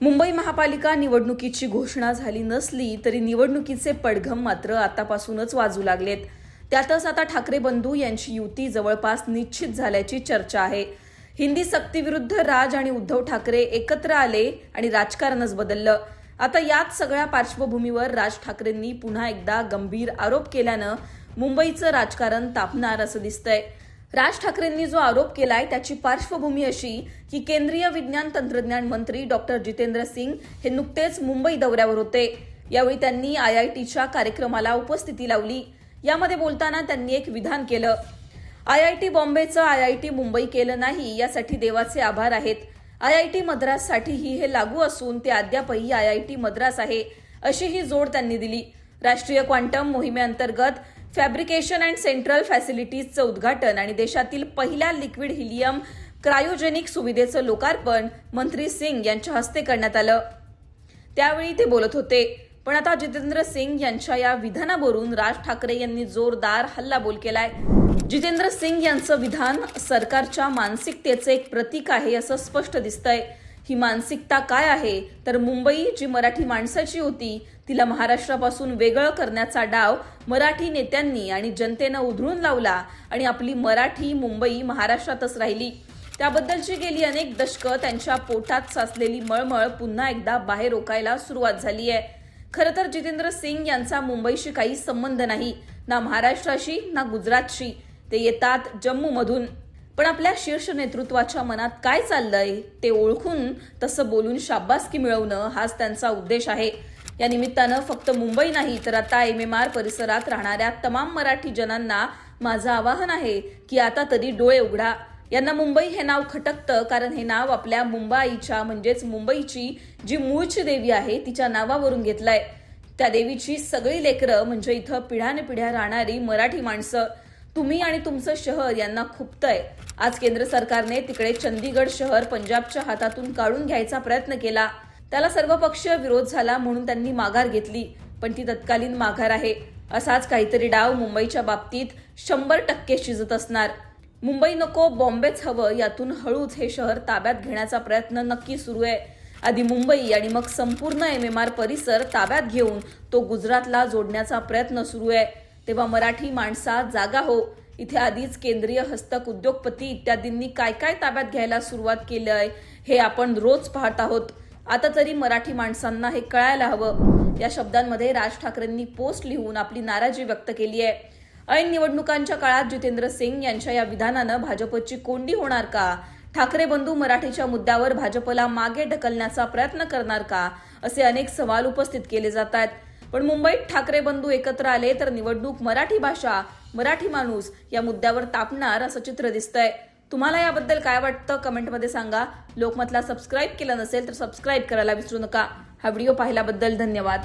मुंबई महापालिका निवडणुकीची घोषणा झाली नसली तरी निवडणुकीचे पडघम मात्र आतापासूनच वाजू लागलेत. त्यातच आता ठाकरे बंधू यांची युती जवळपास निश्चित झाल्याची चर्चा आहे. हिंदी सक्तीविरुद्ध राज आणि उद्धव ठाकरे एकत्र आले आणि राजकारणच बदललं. आता याच सगळ्या पार्श्वभूमीवर राज ठाकरेंनी पुन्हा एकदा गंभीर आरोप केल्यानं मुंबईचं राजकारण तापणार असं दिसतंय. राज ठाकरेंनी जो आरोप केलाय त्याची पार्श्वभूमी अशी की केंद्रीय विज्ञान तंत्रज्ञान मंत्री डॉक्टर जितेंद्र सिंग हे नुकतेच मुंबई दौऱ्यावर होते. यावेळी त्यांनी आय आय टीच्या कार्यक्रमाला उपस्थिती लावली. यामध्ये बोलताना त्यांनी एक विधान केलं. आय आय टी बॉम्बेचं आय आय टी मुंबई केलं नाही यासाठी देवाचे आभार आहेत. आय आय टी मद्राससाठीही हे लागू असून ते अद्यापही आय आय टी मद्रास आहे अशी ही जोड त्यांनी दिली. राष्ट्रीय क्वांटम मोहिमेअंतर्गत फॅब्रिकेशन अँड सेंट्रल फॅसिलिटीजचं उद्घाटन आणि देशातील पहिल्या लिक्विड हिलियम क्रायोजेनिक सुविधेचं लोकार्पण मंत्री सिंग यांच्या हस्ते करण्यात आलं. त्यावेळी ते बोलत होते पण आता जितेंद्र सिंग यांच्या या विधानावरून राज ठाकरे यांनी जोरदार हल्लाबोल केलाय. जितेंद्र सिंग यांचं विधान सरकारच्या मानसिकतेचे एक प्रतीक आहे असं स्पष्ट दिसतंय. ही मानसिकता काय आहे? तर मुंबई जी मराठी माणसाची होती तिला महाराष्ट्रापासून वेगळं करण्याचा डाव मराठी नेत्यांनी आणि जनतेनं उधळून लावला आणि आपली मराठी मुंबई महाराष्ट्रातच राहिली. त्याबद्दलची गेली अनेक दशकं त्यांच्या पोटात साचलेली मळमळ पुन्हा एकदा बाहेर रोकायला सुरुवात झाली आहे. खरं तर जितेंद्र सिंग यांचा मुंबईशी काही संबंध नाही. ना महाराष्ट्राशी ना गुजरातशी. ते येतात जम्मूमधून. पण आपल्या शीर्ष नेतृत्वाच्या मनात काय चाललंय ते ओळखून तसं बोलून शाबासकी मिळवणं हाच त्यांचा उद्देश आहे. या निमित्तानं फक्त मुंबई नाही तर आता एम एम आर परिसरात राहणाऱ्या तमाम मराठी जनांना माझं आवाहन आहे की आता तरी डोळे उघडा. यांना मुंबई हे नाव खटकतं कारण हे नाव आपल्या मुंबईच्या म्हणजेच मुंबईची जी मूळची देवी आहे तिच्या नावावरून घेतलंय. त्या देवीची सगळी लेकरं म्हणजे इथं पिढ्याने पिढ्या राहणारी मराठी माणसं तुम्ही आणि तुमचं शहर यांना खुपतंय. आज केंद्र सरकारने तिकडे चंदीगड शहर पंजाबच्या हातातून काढून घ्यायचा प्रयत्न केला. त्याला सर्वपक्षीय विरोध झाला म्हणून त्यांनी माघार घेतली पण ती तत्कालीन माघार आहे. असाच काहीतरी डाव मुंबईच्या बाबतीत शंभर टक्के शिजत असणार. मुंबई नको बॉम्बेच हवं यातून हळूच हे शहर ताब्यात घेण्याचा प्रयत्न नक्की सुरू आहे. आधी मुंबई आणि मग संपूर्ण एम एम आर परिसर ताब्यात घेऊन तो गुजरातला जोडण्याचा प्रयत्न सुरू आहे. तेव्हा मराठी माणसा जागा हो. इथे आधीच केंद्रीय हस्तक उद्योगपती इत्यादींनी काय काय ताब्यात घ्यायला सुरुवात केलंय हे आपण रोज पाहत आहोत. आता तरी मराठी माणसांना हे कळायला हवं. या शब्दांमध्ये राज ठाकरेंनी पोस्ट लिहून आपली नाराजी व्यक्त केली आहे. ऐन निवडणुकांच्या काळात जितेंद्र सिंग यांच्या या विधानानं भाजपची कोंडी होणार का? ठाकरे बंधू मराठीच्या मुद्द्यावर भाजपला मागे ढकलण्याचा प्रयत्न करणार का? असे अनेक सवाल उपस्थित केले जात आहेत. पण मुंबईत ठाकरे बंधू एकत्र आले तर निवडणूक मराठी भाषा मराठी माणूस या मुद्द्यावर तापणार असं चित्र दिसतंय. तुम्हाला याबद्दल काय वाटतं? कमेंटमध्ये सांगा. लोकमतला सबस्क्राईब केलं नसेल तर सबस्क्राईब करायला विसरू नका. हा व्हिडिओ पाहिल्याबद्दल धन्यवाद.